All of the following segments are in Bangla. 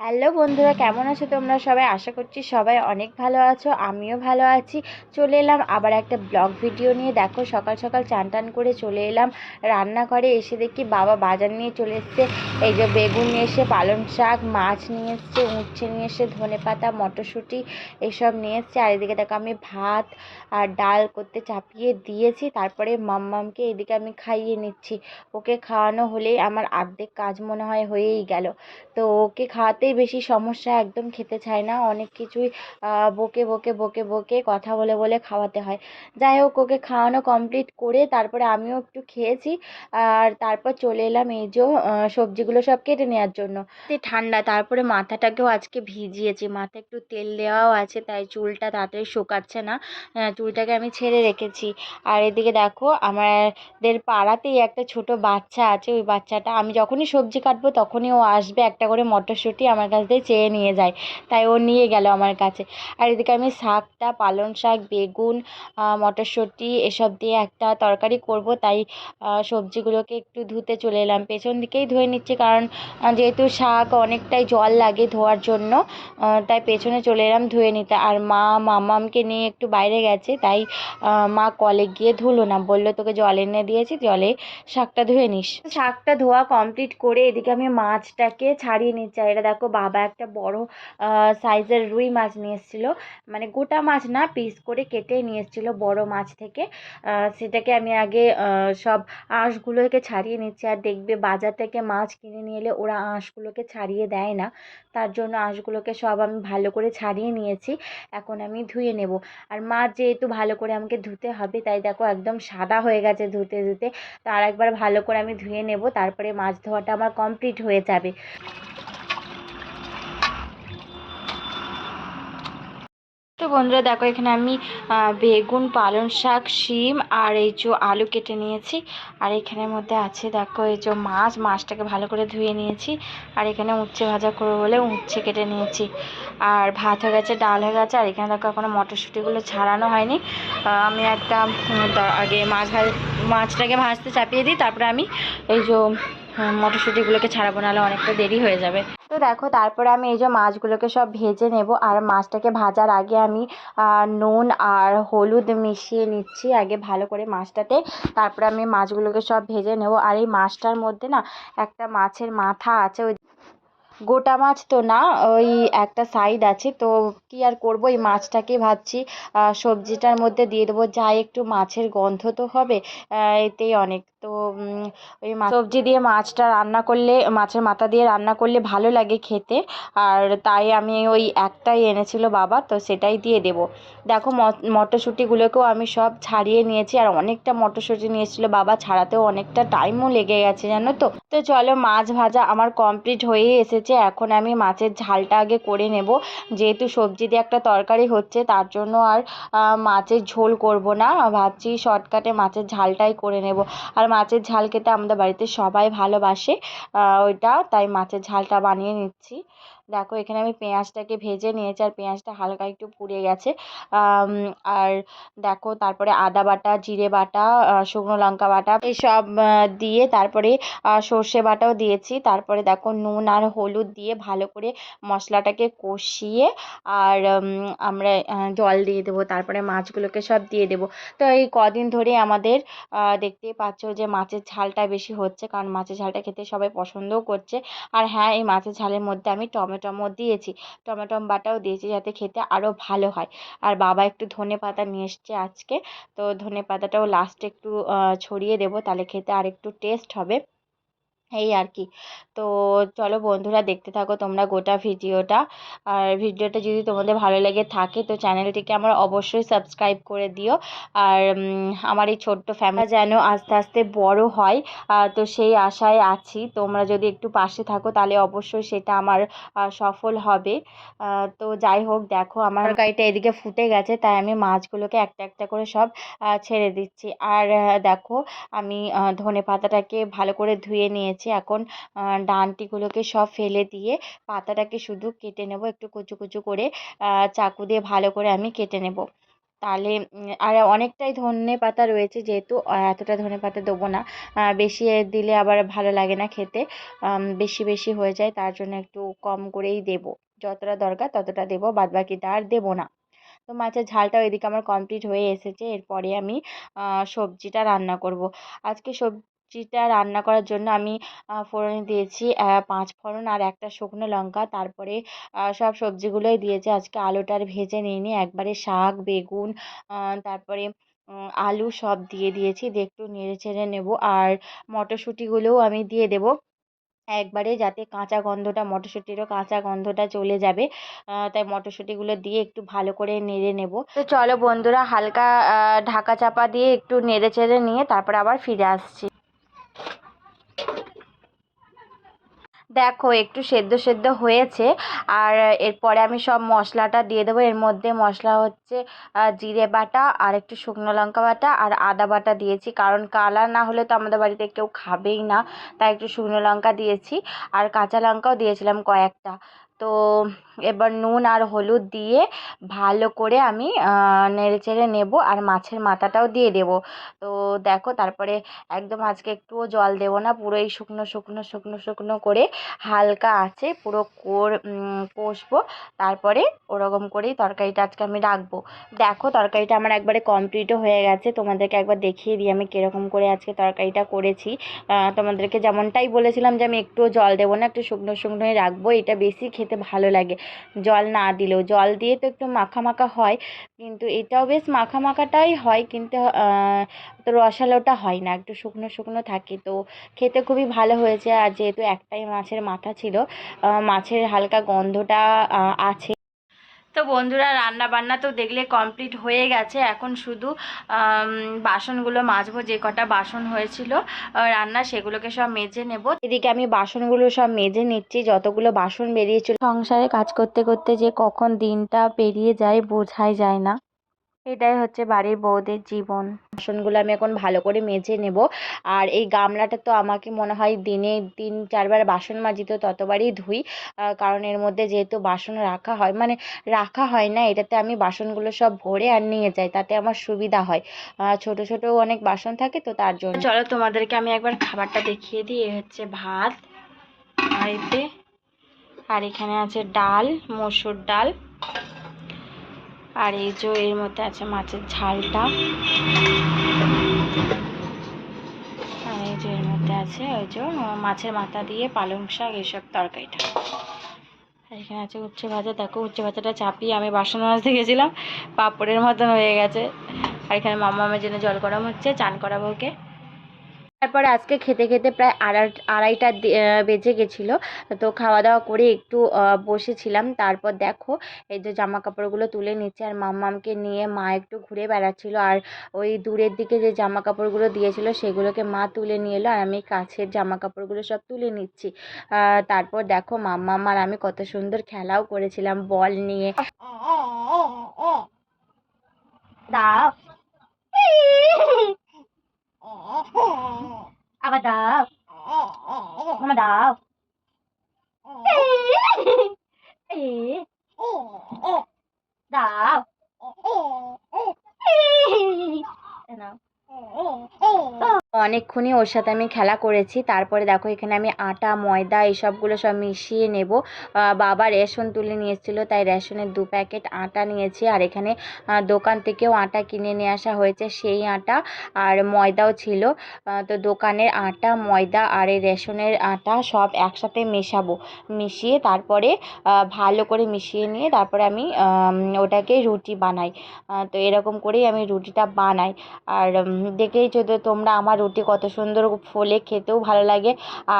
হ্যালো বন্ধুরা, কেমন আছো তোমরা সবাই? আশা করছি সবাই অনেক ভালো আছো, আমিও ভালো আছি। চলে এলাম আবার একটা ব্লগ ভিডিও নিয়ে। দেখো, সকাল সকাল চান টান করে চলে এলাম রান্নাঘরে। এসে দেখি বাবা বাজার নিয়ে চলে এসছে। এই যে বেগুন নিয়ে এসে, পালং শাক, মাছ নিয়ে এসছে, উচ্ছে নিয়ে এসে, ধনে পাতা, মটরশুঁটি এসব নিয়ে এসছে। আর এদিকে দেখো, আমি ভাত আর ডাল করতে চাপিয়ে দিয়েছি। তারপরে মাম্মামকে এদিকে আমি খাইয়ে নিচ্ছি। ওকে খাওয়ানো হলেই আমার অর্ধেক কাজ মনে হয় হয়েই গেল। তো ওকে খাওয়াতেই বেশি সমস্যা একদম খেতে চায় না। অনেক কিছুই বকে বকে বকে বকে কথা বলে বলে খাওয়াতে হয়। যাই হোক, ওকে খাওয়ানো কমপ্লিট করে তারপরে আমিও একটু খেয়েছি আর তারপর চলে এলাম এই যে সবজিগুলো সব কেটে নেওয়ার জন্য। ঠান্ডা, তারপরে মাথাটাকেও আজকে ভিজিয়েছি। মাথায় একটু তেল দেওয়াও আছে, তাই চুলটা তাড়াতাড়ি শুকাচ্ছে না। চুলটাকে আমি ছেড়ে রেখেছি। আর এদিকে দেখো, আমাদের পাড়াতেই একটা ছোট বাচ্চা আছে। ওই বাচ্চাটা, আমি যখনই সবজি কাটবো তখনই ও আসবে একটা করে মটরশুঁটি। আমার কাছ থেকে চেয়ে নিয়ে যায়। তাই ও নিয়ে গেল আমার কাছে। আর এদিকে আমি শাকটা, পালং শাক, বেগুন মটরশুঁটি এসব দিয়ে একটা তরকারি করব। তাই সবজিগুলোকে একটু ধুতে চলে এলাম। পেছন দিকেই ধুয়ে নিচ্ছি কারণ যেহেতু শাক অনেকটাই জল লাগে ধোয়ার জন্য তাই পেছনে চলে এলাম ধুয়ে নিতে। আর মা মামামকে নিয়ে একটু বাইরে গেছে। তাই মা কলে গিয়ে ধুলো না। বলল, তোকে জল এনে দিয়েছি, জলে শাকটা ধুয়ে নিস। শাকটা ধোয়া কমপ্লিট করে এদিকে আমি মাছটাকে ছাড়িয়ে নিচ্ছি। আর এটা দেখো বাবা একটা বড় সাইজের রুই মাছ নিয়ে এসেছিল। মানে গোটা মাছ না পিস করে কেটে নিয়ে এসেছিল বড় মাছ থেকে। সেটাকে আমি আগে সব আঁশগুলোকে ছাড়িয়ে নিচ্ছি। আর দেখবে বাজার থেকে মাছ কিনে নিয়ে এলে ওরা আঁশগুলোকে ছাড়িয়ে দেয় না। তার জন্য আঁশগুলোকে সব আমি ভালো করে ছাড়িয়ে নিয়েছি। এখন আমি ধুয়ে নেব। আর মাছ যেহেতু ভালো করে আমাকে ধুতে হবে, তাই দেখো একদম সাদা হয়ে গেছে ধুতে ধুতে। তো আর একবার ভালো করে আমি ধুয়ে নেব। তারপরে মাছ ধোয়াটা আমার কমপ্লিট হয়ে যাবে। বন্ধুরা, দেখো এখানে আমি বেগুন, পালং শাক, শিম আর এই যে আলু কেটে নিয়েছি। আর এখানের মধ্যে আছে, দেখো এই যে মাছ, মাছটাকে ভালো করে ধুয়ে নিয়েছি। আর এখানে উচ্ছে ভাজা করব বলে উচ্ছে কেটে নিয়েছি। আর ভাত হয়ে গেছে, ডাল হয়ে গেছে। আর এখানে দেখো এখনও মটরশুঁটিগুলো ছাড়ানো হয়নি। আমি একটা আগে মাছ ভাজ, মাছটাকে ভাজতে চাপিয়ে দিই, তারপরে আমি এই যে মটরশুঁটিগুলোকে ছাড়াবো, নাহলে অনেকটা দেরি হয়ে যাবে। তো দেখো, তারপরে আমি এই যে মাছগুলোকে সব ভেজে নেব, আর মাছটাকে ভাজার আগে আমি নুন আর হলুদ মিশিয়ে নিচ্ছি, আগে ভালো করে মাছটাতে। তারপরে আমি মাছগুলোকে সব ভেজে নেব, আর এই মাছটার মধ্যে না একটা মাছের মাথা আছে, ওই গোটা মাছ তো না, ওই একটা সাইড আছে, তো কী আর করব? এই মাছটাকে ভাবছি সবজিটার মধ্যে দিয়ে দেবো যাই একটু মাছের গন্ধ তো হবে এতেই অনেক। তো ওই সবজি দিয়ে মাছটা রান্না করলে, মাছের মাথা দিয়ে রান্না করলে ভালো লাগে খেতে, আর তাই আমি ওই একটাই এনেছিল বাবা, তো সেটাই দিয়ে দেবো। দেখো মটরশুঁটিগুলোকেও আমি সব ছাড়িয়ে নিয়েছি, আর অনেকটা মটরশুঁটি নিয়েছিল বাবা, ছাড়াতেও অনেকটা টাইমও লেগে গেছে, জানো তো? তো চলো মাছ ভাজা আমার কমপ্লিট হয়েই এসেছে। এখন আমি মাছের ঝালটা আগে করে নেব। যেহেতু সবজি দিয়ে একটা তরকারি হচ্ছে, তার জন্য আর মাছের ঝোল করব না। ভাবছি শর্টকাটে মাছের ঝালটাই করে নেব। আর মাছের ঝাল খেতে আমাদের বাড়িতে সবাই ভালোবাসে। ওইটা, তাই মাছের ঝালটা বানিয়ে নিচ্ছি। দেখো, এখানে আমি পেঁয়াজটাকে ভেজে নিয়েছি আর পেঁয়াজটা হালকা একটু পুড়ে গেছে। আর দেখো, তারপরে আদা বাটা, জিরে বাটা শুকনো লঙ্কা বাটা এসব দিয়ে তারপরে সর্ষে বাটাও দিয়েছি। তারপরে দেখো, নুন আর হলুদ দিয়ে ভালো করে মশলাটাকে কষিয়ে আর আমরা জল দিয়ে দেবো। তারপরে মাছগুলোকে সব দিয়ে দেবো। তো এই কদিন ধরে আমাদের দেখতেই পাচ্ছ যে মাছের ঝালটা বেশি হচ্ছে, কারণ মাছের ঝালটা খেতে সবাই পছন্দও করছে। আর হ্যাঁ এই মাছের ঝালের মধ্যে আমি টমেটো দিয়েছি। টমেটো বাটাও দিয়েছি যাতে খেতে আরও ভালো হয়। আর বাবা একটু ধনে পাতা নিয়ে এসছে আজকে। তো ধনে পাতাটাও লাস্টে একটু ছড়িয়ে দেবো, তাহলে খেতে আর একটু টেস্ট হবে। এই আর কি তো চলো বন্ধুরা দেখতে থাকো তোমরা গোটা ভিডিওটা। আর ভিডিওটা যদি তোমাদের ভালো লেগে থাকে তো চ্যানেলটিকে আমার অবশ্যই সাবস্ক্রাইব করে দিও। আর আমার এই ছোট্ট ফ্যামিলি যেন আস্তে আস্তে বড় হয় তো সেই আশায় আছি। তোমরা যদি একটু পাশে থাকো তাহলে অবশ্যই সেটা আমার সফল হবে। তো যাই হোক দেখো আমার গাড়িটা এদিকে ফুটে গেছে, তাই আমি মাছগুলোকে একটা একটা করে সব ছেড়ে দিচ্ছি। আর দেখো আমি ধনে পাতাটাকে ভালো করে ধুয়ে নিয়েছি। নিয়েছি এখন ডাঁটিগুলোকে সব ফেলে দিয়ে পাতাটাকে শুধু কেটে নেব। একটু কুচু কুচু করে চাকু দিয়ে ভালো করে আমি কেটে নেব। তাহলে আর অনেকটাই ধনে পাতা রয়েছে যেহেতু এতটা ধনে পাতা দেবো না। বেশি দিলে আবার ভালো লাগে না খেতে। বেশি বেশি হয়ে যায়, তার জন্য একটু কম করেই দেবো। যতটা দরকার ততটা দেবো বাদ বাকিটা আর দেবো না। তো মাছের ঝালটা ওইদিকে আমার কমপ্লিট হয়ে এসেছে। এরপরে আমি সবজিটা রান্না করব। আজকে সবজিটা রান্না করার জন্য আমি ফোড়নে দিয়েছি পাঁচ ফোড়ন আর একটা শুকনো লঙ্কা। তারপরে সব সবজিগুলোই দিয়েছি। আজকে আলুটা আর ভেজে নিইনি। একবারে শাক, বেগুন তারপরে আলু সব দিয়ে দিয়েছি। দিয়ে একটু নেড়ে চেড়ে নেব আর মটরশুঁটিগুলোও আমি দিয়ে দেবো। একবারে যাতে কাঁচা গন্ধটা, মটরশুঁটিরও কাঁচা গন্ধটা চলে যাবে। তাই মটরশুঁটিগুলো দিয়ে একটু ভালো করে নেড়ে নেব। তো চলো বন্ধুরা, হালকা ঢাকা চাপা দিয়ে একটু নেড়ে চেড়ে নিয়ে তারপর আবার ফিরে আসছি। দেখো, একটু সেদ্ধ সেদ্ধ হয়েছে, আর এরপরে আমি সব মশলাটা দিয়ে দেবো। এর মধ্যে মশলা হচ্ছে জিরে বাটা, আর একটু শুকনো লঙ্কা বাটা, আর আদা বাটা দিয়েছি। কারণ কালার না হলে তো আমাদের বাড়িতে কেউ খাবেই না। তাই একটু শুকনো লঙ্কা দিয়েছি, আর কাঁচা লঙ্কাও দিয়েছিলাম কয়েকটা। তো এবার নুন আর হলুদ দিয়ে ভালো করে আমি নেড়ে চেড়ে নেব আর মাছের মাথাটাও দিয়ে দেবো। তো দেখো তারপরে একদম আজকে একটুও জল দেবো না পুরো এই শুকনো শুকনো শুকনো শুকনো করে হালকা আছে পুরো কোর কষবো। তারপরে ওরকম করেই তরকারিটা আজকে আমি রাখব। দেখো তরকারিটা আমার একবারে কমপ্লিটও হয়ে গেছে। তোমাদেরকে একবার দেখিয়ে দিই আমি কীরকম করে আজকে তরকারিটা করেছি। তোমাদেরকে যেমনটাই বলেছিলাম যে আমি একটুও জল দেবো না, একটু শুকনো, শুকনোই রাখব। এটা বেশি খেতে ভালো লাগে। জল না দিলেও। জল দিয়ে তো একটু মাখা মাখা হয়, কিন্তু এটাও বেশ মাখা মাখাটাই হয়, কিন্তু তো রসালোটা হয় না। একটু শুকনো শুকনো থাকে। তো খেতে খুবই ভালো হয়েছে। আর যেহেতু একটাই মাছের মাথা ছিল মাছের হালকা গন্ধটা আছে। তো বন্ধুরা রান্না বান্না তো দেখলে কমপ্লিট হয়ে গেছে। এখন শুধু বাসনগুলো মাজবো, যে কটা বাসন হয়েছিল রান্না সেগুলোকে সব মেজে নেব। এদিকে আমি বাসনগুলো সব মেজে নিচ্ছি, যতগুলো বাসন বেরিয়েছিল। সংসারে কাজ করতে করতে যে কখন দিনটা পেরিয়ে যায়, বোঝাই যায় না। এটাই হচ্ছে বাড়ির বউদের জীবন। বাসনগুলো আমি এখন ভালো করে মেজে নেব। আর এই গামলাটা তো আমাকে মনে হয় দিনে তিন চারবার বাসন মাজি তো ততবারই ধুই। কারণ এর মধ্যে যেহেতু বাসন রাখা হয় মানে রাখা হয় না এটাতে আমি বাসনগুলো সব ভরে আর নিয়ে যাই তাতে আমার সুবিধা হয়। ছোট ছোট অনেক বাসন থাকে তো তার জন্য। চলো তোমাদেরকে আমি একবার খাবারটা দেখিয়ে দিই এ হচ্ছে ভাত আর এতে আর এখানে আছে ডাল মসুর ডাল। আর এই যে এর মধ্যে আছে মাছের ঝালটা। আর এই যে এর মধ্যে আছে ওই যে মাছের মাথা দিয়ে পালং শাক এইসব তরকারিটা। আর এখানে আছে উচ্ছে ভাজা। দেখো উচ্ছে ভাজাটা চাপিয়ে আমি বাসন মাজতে গেছিলাম, পাঁপড়ের মতন হয়ে গেছে। আর এখানে মামা মামের জন্য জল গরম হচ্ছে, চান করাবো ওকে। তারপরে আজকে খেতে খেতে প্রায় আড়াই, আড়াইটা বেজে গেছিল। তো খাওয়া দাওয়া করে একটু বসেছিলাম। তারপর দেখো, এই যে জামা কাপড়গুলো তুলে নিচ্ছে আর মাম্মামকে নিয়ে মা একটু ঘুরে বেড়াচ্ছিল। আর ওই দূরের দিকে যে জামা কাপড়গুলো দিয়েছিল, সেগুলোকে মা তুলে নিয়ে এলো। আর আমি কাছের জামা কাপড়গুলো সব তুলে নিচ্ছি। তারপর দেখো, মাম্মাম আর আমি কত সুন্দর খেলাও করেছিলাম বল নিয়ে। দাও আবার দাও মামা দাও এ দাও এ নাও। অনেকক্ষণই ওর সাথে আমি খেলা করেছি। তারপরে দেখো, এখানে আমি আটা, ময়দা এসবগুলো সব মিশিয়ে নেব। বাবা রেশন তুলে নিয়ে এসেছিল তাই রেশনের দু প্যাকেট আটা নিয়েছি। আর এখানে দোকান থেকেও আটা কিনে নিয়ে আসা হয়েছে, সেই আটা আর ময়দাও ছিল। তো দোকানের আটা, ময়দা আর এই রেশনের আটা সব একসাথে মেশাবো। মিশিয়ে তারপরে ভালো করে মিশিয়ে নিয়ে তারপরে আমি ওটাকে রুটি বানাই। তো এরকম করেই আমি রুটিটা বানাই। আর দেখেইছো তো তোমরা আমার রুটি কত সুন্দর ফোলে খেতেও ভালো লাগে।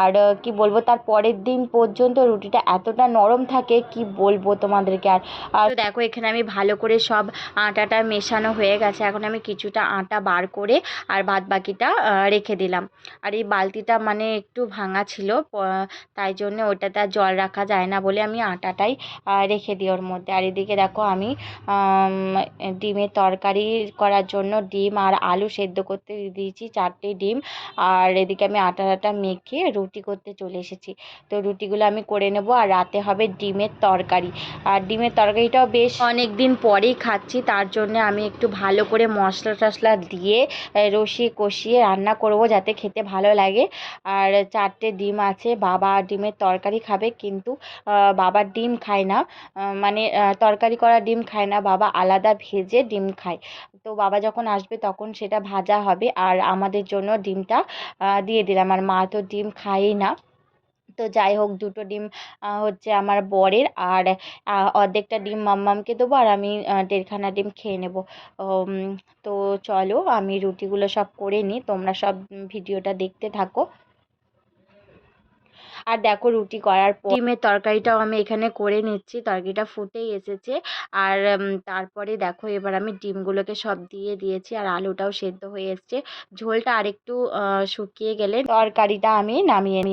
আর কি বলব, তার পরের দিন পর্যন্ত রুটিটা এতটা নরম থাকে, কি বলব তোমাদেরকে আর। আর দেখো, এখানে আমি ভালো করে সব আটাটা মেশানো হয়ে গেছে। এখন আমি কিছুটা আটা বার করে আর বাদ বাকিটা রেখে দিলাম। আর এই বালতিটা মানে একটু ভাঙা ছিল তাই জন্য ওটাতে আর জল রাখা যায় না বলে আমি আটাটাই রেখে দিই ওর মধ্যে। আর এদিকে দেখো আমি, ডিমের তরকারি করার জন্য ডিম আর আলু সেদ্ধ করতে দিয়েছি চারটে ডিম। আর এদিকে আমি আটা আটা মেখে রুটি করতে চলে এসেছি। তো রুটিগুলো আমি করে নেব আর রাতে হবে ডিমের তরকারি। আর ডিমের তরকারিটাও বেশ অনেক দিন পরেই খাচ্ছি, তার জন্য আমি একটু ভালো করে মশলা টশলা দিয়ে রসিয়ে কষিয়ে রান্না করব যাতে খেতে ভালো লাগে। আর চারটে ডিম আছে, বাবা ডিমের তরকারি খাবে কিন্তু বাবার ডিম খায় না। মানে তরকারি করা ডিম খায় না, বাবা আলাদা ভেজে ডিম খায়। তো বাবা যখন আসবে তখন সেটা ভাজা হবে আর আমাদের জন্য ডিমটা দিয়ে দিলাম। আর মা তো ডিম খায়ই না। তো যাই হোক, দুটো ডিম হচ্ছে আমার বরের আর অর্ধেকটা ডিম মাম্মামকে দেবো আর আমি দেড়খানা ডিম খেয়ে নেব। তো চলো আমি রুটিগুলো সব করে নিই। তোমরা সব ভিডিওটা দেখতে থাকো। আর দেখো রুটি করার পর ডিমের তরকারিটাও আমি এখানে করে নিচ্ছি, তরকারিটা ফুটেই এসেছে। আর তারপরে দেখো এবার আমি ডিমগুলোকে সব দিয়ে দিয়েছি আর আলুটাও সেদ্ধ হয়ে এসছে। ঝোলটা আরেকটু শুকিয়ে গেলে তরকারিটা আমি নামিয়ে নিই